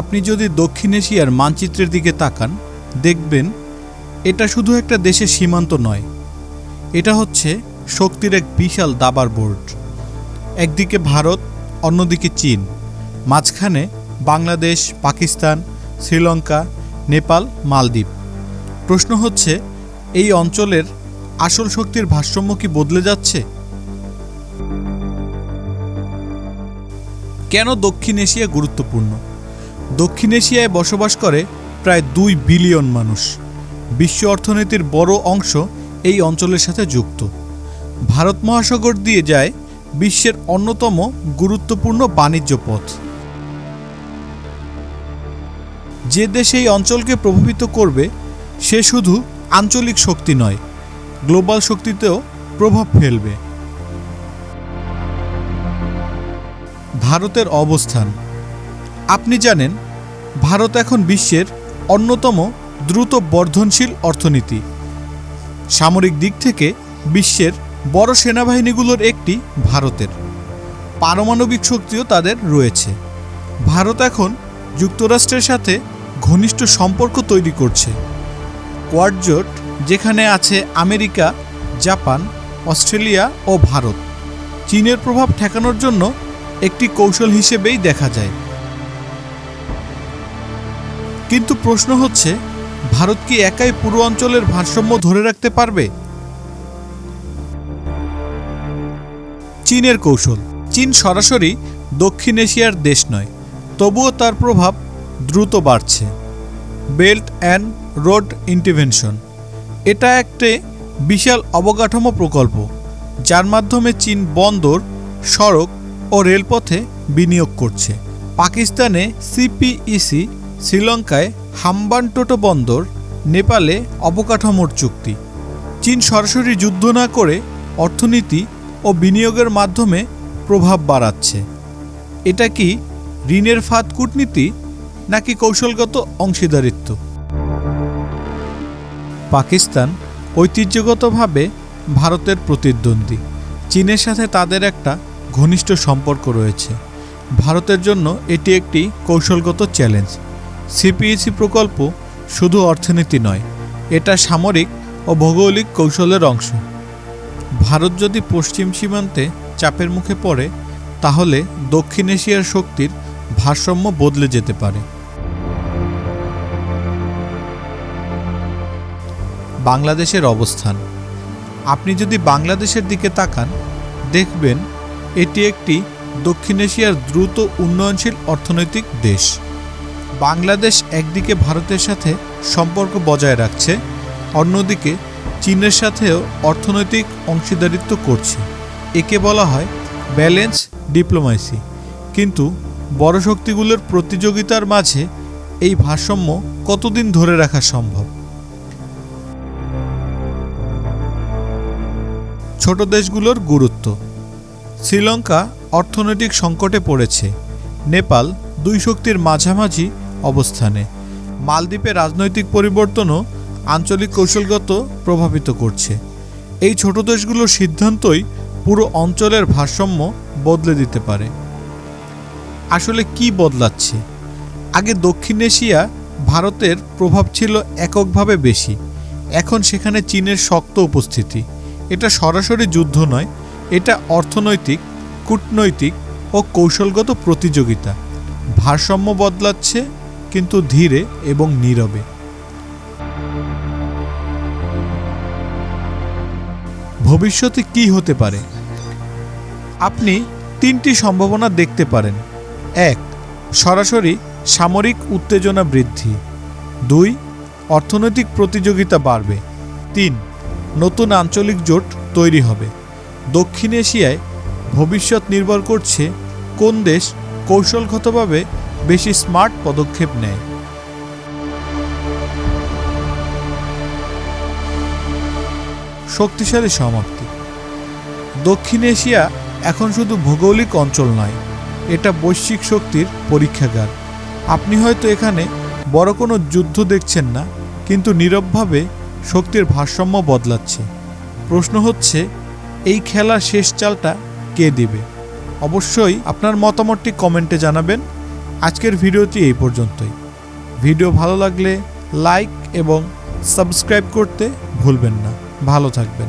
আপনি যদি দক্ষিণ এশিয়ার মানচিত্রের দিকে তাকান, দেখবেন এটা শুধু একটা দেশের সীমান্ত নয়, এটা হচ্ছে শক্তির এক বিশাল দাবার বোর্ড। একদিকে ভারত, অন্যদিকে চীন। মাঝখানে বাংলাদেশ, পাকিস্তান, শ্রীলঙ্কা, নেপাল, মালদ্বীপ। প্রশ্ন হচ্ছে, এই অঞ্চলের আসল শক্তির ভারসাম্য কি বদলে যাচ্ছে? কেন দক্ষিণ এশিয়া গুরুত্বপূর্ণ? দক্ষিণ এশিয়ায় বসবাস করে প্রায় দুই বিলিয়ন মানুষ। বিশ্ব অর্থনীতির বড় অংশ এই অঞ্চলের সাথে যুক্ত। ভারত মহাসাগর দিয়ে যায় বিশ্বের অন্যতম গুরুত্বপূর্ণ বাণিজ্য পথ। যে দেশ এই অঞ্চলকে প্রভাবিত করবে, সে শুধু আঞ্চলিক শক্তি নয়, গ্লোবাল শক্তিতেও প্রভাব ফেলবে। ভারতের অবস্থান। আপনি জানেন ভারত এখন বিশ্বের অন্যতম দ্রুত বর্ধনশীল অর্থনীতি। সামরিক দিক থেকে বিশ্বের বড় সেনাবাহিনীগুলোর একটি ভারতের। পারমাণবিক শক্তিও তাদের রয়েছে। ভারত এখন যুক্তরাষ্ট্রের সাথে ঘনিষ্ঠ সম্পর্ক তৈরি করছে। কোয়াডজোট, যেখানে আছে আমেরিকা, জাপান, অস্ট্রেলিয়া ও ভারত। চীনের প্রভাব ঠেকানোর জন্য একটি কৌশল হিসেবেই দেখা যায়। কিন্তু প্রশ্ন হচ্ছে, ভারত কি একাই পুরো অঞ্চলের ভারসাম্য ধরে রাখতে পারবে? চীনের কৌশল। চীন সরাসরি দক্ষিণ এশিয়ার দেশ নয়, তবুও তার প্রভাব দ্রুত বাড়ছে। বেল্ট অ্যান্ড রোড ইন্টারভেনশন এটা একটি বিশাল অবকাঠামো প্রকল্প, যার মাধ্যমে চীন বন্দর, সড়ক ও রেলপথে বিনিয়োগ করছে। পাকিস্তানে সিপিইসি শ্রীলঙ্কায় হাম্বানটোটো বন্দর, নেপালে অবকাঠামোর চুক্তি। চীন সরাসরি যুদ্ধ না করে অর্থনীতি ও বিনিয়োগের মাধ্যমে প্রভাব বাড়াচ্ছে। এটা কি ঋণের ফাঁদ কূটনীতি নাকি কৌশলগত অংশীদারিত্ব? পাকিস্তান ঐতিহ্যগতভাবে ভারতের প্রতিদ্বন্দ্বী। চীনের সাথে তাদের একটা ঘনিষ্ঠ সম্পর্ক রয়েছে। ভারতের জন্য এটি একটি কৌশলগত চ্যালেঞ্জ। সিপিইসি প্রকল্প শুধু অর্থনীতি নয়, এটা সামরিক ও ভৌগোলিক কৌশলের অংশ। ভারত যদি পশ্চিম সীমান্তে চাপের মুখে পড়ে, তাহলে দক্ষিণ এশিয়ার শক্তির ভারসাম্য বদলে যেতে পারে। বাংলাদেশের অবস্থান। আপনি যদি বাংলাদেশের দিকে তাকান, দেখবেন এটি একটি দক্ষিণ এশিয়ার দ্রুত উন্নয়নশীল অর্থনৈতিক দেশ। বাংলাদেশ একদিকে ভারতের সাথে সম্পর্ক বজায় রাখছে, অন্যদিকে চীনের সাথেও অর্থনৈতিক অংশীদারিত্ব করছে। একে বলা হয় ব্যালেন্স ডিপ্লোমেসি। কিন্তু বড় শক্তিগুলোর প্রতিযোগিতার মাঝে এই ভারসাম্য কতদিন ধরে রাখা সম্ভব? ছোট দেশগুলোর গুরুত্ব। শ্রীলঙ্কা অর্থনৈতিক সংকটে পড়েছে। নেপাল দুই শক্তির মাঝামাঝি অবস্থানে। মালদ্বীপে রাজনৈতিক পরিবর্তনও আঞ্চলিক কৌশলগত প্রভাবিত করছে। এই ছোট দেশগুলোর সিদ্ধান্তই পুরো অঞ্চলের ভারসাম্য বদলে দিতে পারে। আসলে কি বদলাচ্ছে? আগে দক্ষিণ এশিয়া ভারতের প্রভাব ছিল এককভাবে বেশি। এখন সেখানে চীনের শক্ত উপস্থিতি। এটা সরাসরি যুদ্ধ নয়, এটা অর্থনৈতিক, কূটনৈতিক ও কৌশলগত প্রতিযোগিতা। ভারসাম্য বদলাচ্ছে কিন্তু ধীরে এবং নীরবে। ভবিষ্যতে কি হতে পারে? আপনি তিনটি সম্ভাবনা দেখতে পারেন। এক, সরাসরি সামরিক উত্তেজনা বৃদ্ধি। দুই, অর্থনৈতিক প্রতিযোগিতা বাড়বে। তিন, নতুন আঞ্চলিক জোট তৈরি হবে। দক্ষিণ এশিয়ায় ভবিষ্যৎ নির্ভর করছে কোন দেশ কৌশলগতভাবে বেশি স্মার্ট পদক্ষেপ নেয়। শক্তিশালী সমাপ্তি। দক্ষিণ এশিয়া এখন শুধু ভৌগোলিক অঞ্চল নয়, এটা বৈশ্বিক শক্তির পরীক্ষাগার। আপনি হয়তো এখানে বড় কোনো যুদ্ধ দেখছেন না, কিন্তু নীরবভাবে শক্তির ভারসাম্য বদলাচ্ছে। প্রশ্ন হচ্ছে, এই খেলার শেষ চালটা কে দিবে? অবশ্যই আপনার মতামতটি কমেন্টে জানাবেন। আজকের ভিডিওটি এই পর্যন্তই। ভিডিও ভালো লাগলে লাইক এবং সাবস্ক্রাইব করতে ভুলবেন না। ভালো থাকবেন।